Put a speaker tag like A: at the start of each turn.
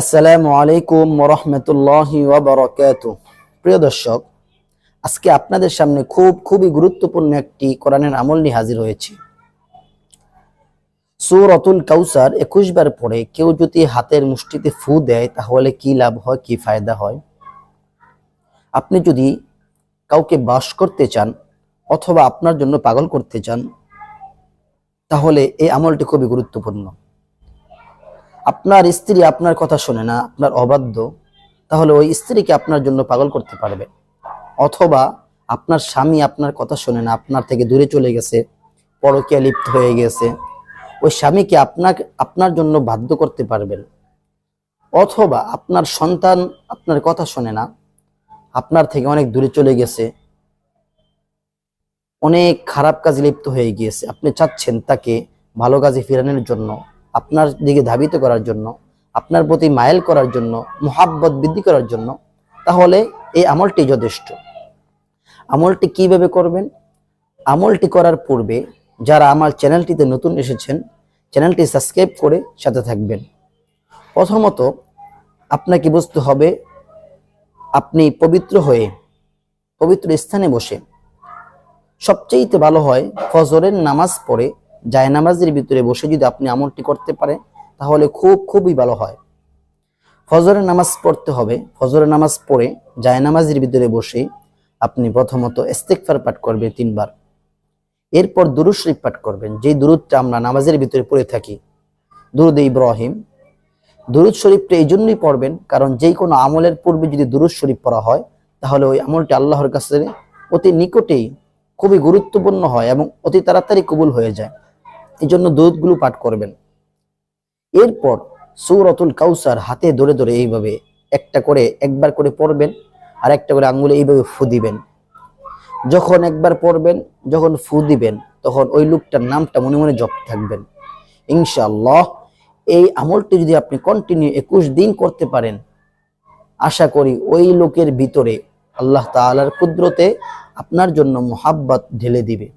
A: আসসালামু আলাইকুম রহমতুল্লাহি ওবরাকাতু প্রিয় দর্শক, আজকে আপনাদের সামনে খুব খুবই গুরুত্বপূর্ণ একটি কোরআনের আমল নিয়ে হাজির হয়েছে। সূরাতুল কাউসার একুশ বার পরে কেউ যদি হাতের মুষ্টিতে ফু দেয়, তাহলে কি লাভ হয়, কি ফায়দা হয়? আপনি যদি কাউকে বাস করতে চান অথবা আপনার জন্য পাগল করতে চান, তাহলে এই আমলটি খুবই গুরুত্বপূর্ণ। আপনার স্ত্রী আপনার কথা শোনে না, আপনার অবাধ্য, তাহলে ওই স্ত্রীকে আপনার জন্য পাগল করতে পারবে। অথবা আপনার স্বামী আপনার কথা শোনে না, আপনার থেকে দূরে চলে গেছে, পরকীয়া লিপ্ত হয়ে গেছে, ওই স্বামীকে আপনাকে, আপনার জন্য বাধ্য করতে পারবেন। অথবা আপনার সন্তান আপনার কথা শোনে না, আপনার থেকে অনেক দূরে চলে গেছে, অনেক খারাপ কাজে লিপ্ত হয়ে গিয়েছে, আপনি চাচ্ছেন তাকে ভালো কাজে ফেরানোর জন্য। আপনার দিকে ধাবিত করার জন্য, আপনার প্রতি মায়েল করার জন্য, মোহাব্বত বৃদ্ধি করার জন্য, তাহলে এই আমলটি যথেষ্ট। আমলটি কীভাবে করবেন? আমলটি করার পূর্বে যারা আমার চ্যানেলটিতে নতুন এসেছেন, চ্যানেলটি সাবস্ক্রাইব করে সাথে থাকবেন। প্রথমত, আপনাকে বুঝতে হবে, আপনি পবিত্র হয়ে, পবিত্র স্থানে বসে সবচেয়ে ভালো হয় ফজরের নামাজ পড়ে জায়নামাজের ভিতরে বসে যদি আপনি আমলটি করতে পারেন, তাহলে খুব খুবই ভালো হয়। ফজরের নামাজ পড়তে হবে। ফজরের নামাজ পড়ে জায়নামাজের ভিতরে বসে আপনি প্রথমত ইস্তেকফার পাঠ করবেন তিনবার। এরপর দুরুদ শরীফ পাঠ করবেন। যে দুরুদটা আমরা নামাজের ভিতরে পড়ে থাকি, দুরুদ ইব্রাহিম। দুরুদ শরীফটা এই জন্যই পড়বেন, কারণ যেই কোনো আমলের পূর্বে যদি দুরুদ শরীফ পড়া হয়, তাহলে ওই আমলটি আল্লাহর কাছে অতি নিকটেই খুবই গুরুত্বপূর্ণ হয় এবং অতি তাড়াতাড়ি কবুল হয়ে যায়। এই জন্য দুধগুলো পাঠ করবেন। এরপর সৌরতুল কাউসার হাতে ধরে ধরে এইভাবে একটা করে একবার করে পড়বেন আর একটা করে আঙ্গুলে এইভাবে ফু দিবেন। যখন একবার পড়বেন, যখন ফু দিবেন, তখন ওই লোকটার নামটা মনে মনে জপ থাকবেন। ইনশাআল্লাহ এই আমলটি যদি আপনি কন্টিনিউ একুশ দিন করতে পারেন, আশা করি ওই লোকের ভিতরে আল্লাহ তাআলার কুদরতে আপনার জন্য মোহাব্বত ঢেলে দিবে।